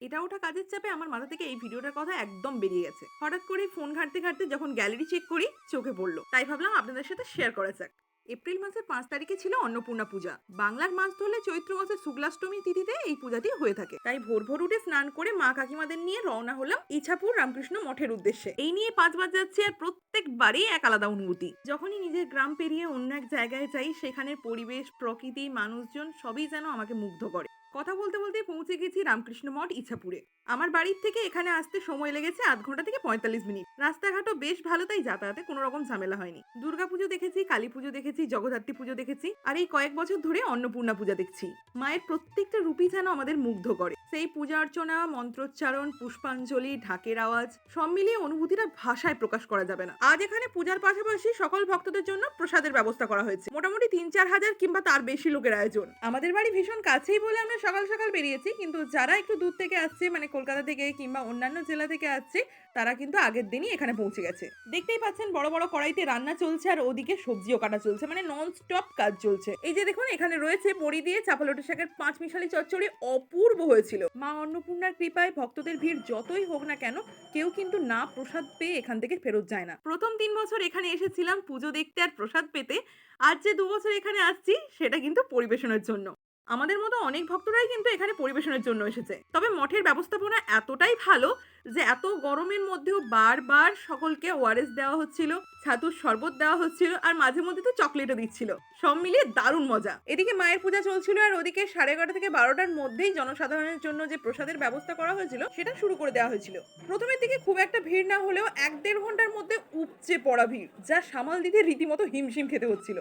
এটা ওটা কাজের চাপে আমার মাথা থেকে এই ভিডিওটার কথা একদম বেরিয়ে গেছে। হঠাৎ করে ফোন ঘাঁটতে ঘাঁটতে যখন গ্যালারি চেক করি, চোখে পড়ল। তাই ভাবলাম আপনাদের সাথে শেয়ার করা যাক। এপ্রিল মাসের পাঁচ তারিখে ছিল অন্নপূর্ণা পূজা। বাংলার মাস ধরলে চৈত্র মাসের শুক্লাষ্টমী তিথিতে এই পূজাটি হয়ে থাকে। তাই ভোর ভোর উঠে স্নান করে মা কাকিমাদের নিয়ে রওনা হলাম ইছাপুর রামকৃষ্ণ মঠের উদ্দেশ্যে। এই নিয়ে পাঁচ পাঁচবার যাচ্ছে আর প্রত্যেকবারই এক আলাদা অনুভূতি। যখনই নিজের গ্রাম পেরিয়ে অন্য এক জায়গায় যাই, সেখানের পরিবেশ, প্রকৃতি, মানুষজন সবই যেন আমাকে মুগ্ধ করে। কথা বলতে বলতে পৌঁছে গেছি রামকৃষ্ণ মঠ, ইছাপুরে। আমার বাড়ির থেকে এখানে আসতে সময় লেগেছে আধ ঘণ্টা থেকে পঁয়তাল্লিশ মিনিট। রাস্তাঘাটও বেশ ভালো, তাই যাতায়াতে কোনো রকম ঝামেলা হয়নি। দুর্গাপুজো দেখেছি, কালী পুজো দেখেছি, জগদ্ধাত্রী পুজো দেখেছি, আর এই কয়েক বছর ধরে অন্নপূর্ণা পূজা দেখছি। মায়ের প্রত্যেকটা রূপই যেন আমাদের মুগ্ধ করে। সেই পূজা অর্চনা মন্ত্রোচ্চারণ, পুষ্পাঞ্জলি, ঢাকের আওয়াজ, সব মিলিয়ে অনুভূতিটা ভাষায় প্রকাশ করা যাবে না। আজ এখানে পূজার পাশাপাশি সকল ভক্তদের জন্য প্রসাদের ব্যবস্থা করা হয়েছে। মোটামুটি তিন চার হাজার কিংবা তার বেশি লোকের আয়োজন। আমাদের বাড়ি ভীষণ কাছেই বলে আমরা সকাল সকাল বেরিয়েছি, কিন্তু যারা একটু দূর থেকে আসছে মানে কলকাতা থেকে কিংবা অন্যান্য জেলা থেকে আসছে, তারা কিন্তু আগের দিনই এখানে পৌঁছে গেছে। দেখতেই পাচ্ছেন বড় বড় কড়াইতে রান্না চলছে আর ওদিকে সবজিও কাটা চলছে মানে নন স্টপ কাজ চলছে। এই যে দেখুন, এখানে রয়েছে বড়ি দিয়ে চাপালোটে শাকের পাঁচ মিশালি চচ্চড়ি অপূর্ব হয়েছিল। মা অন্নপূর্ণার কৃপায় ভক্তদের ভিড় যতই হোক না কেন, কেউ কিন্তু না প্রসাদ পেয়ে এখান থেকে ফেরত যায় না। প্রথম তিন বছর এখানে এসেছিলাম পুজো দেখতে আর প্রসাদ পেতে। আর যে দু বছর এখানে আসছি, সেটা কিন্তু পরিবেশনের জন্য। আমাদের মতো অনেক ভক্তরাই কিন্তু এখানে পরিবেশনের জন্য এসেছে। তবে মঠের ব্যবস্থাপনা এতটাই ভালো যে এত গরমের মধ্যেও বারবার সকলকে ওয়ারেস দেওয়া হচ্ছিল, ছাতুর শরবত দেওয়া হচ্ছিল আর মাঝে মধ্যে তো চকলেটও দিচ্ছিল। সব মিলিয়ে দারুণ মজা। এদিকে মায়ের পূজা চলছিল আর ওদিকে সাড়ে এগারোটা থেকে বারোটার মধ্যেই জনসাধারণের জন্য যে প্রসাদের ব্যবস্থা করা হয়েছিল, সেটা শুরু করে দেওয়া হয়েছিল। প্রথমের দিকে খুব একটা ভিড় না হলেও এক দেড় ঘণ্টার মধ্যে উপচে পড়া ভিড়, যা সামাল দিতে রীতিমতো হিমশিম খেতে হচ্ছিল।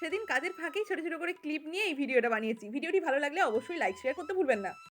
সেদিন কাজের ফাঁকেই ছোট ছোট করে ক্লিপ নিয়ে এই ভিডিওটা বানিয়েছি। ভিডিওটি ভালো লাগলে অবশ্যই লাইক শেয়ার করতে ভুলবেন না।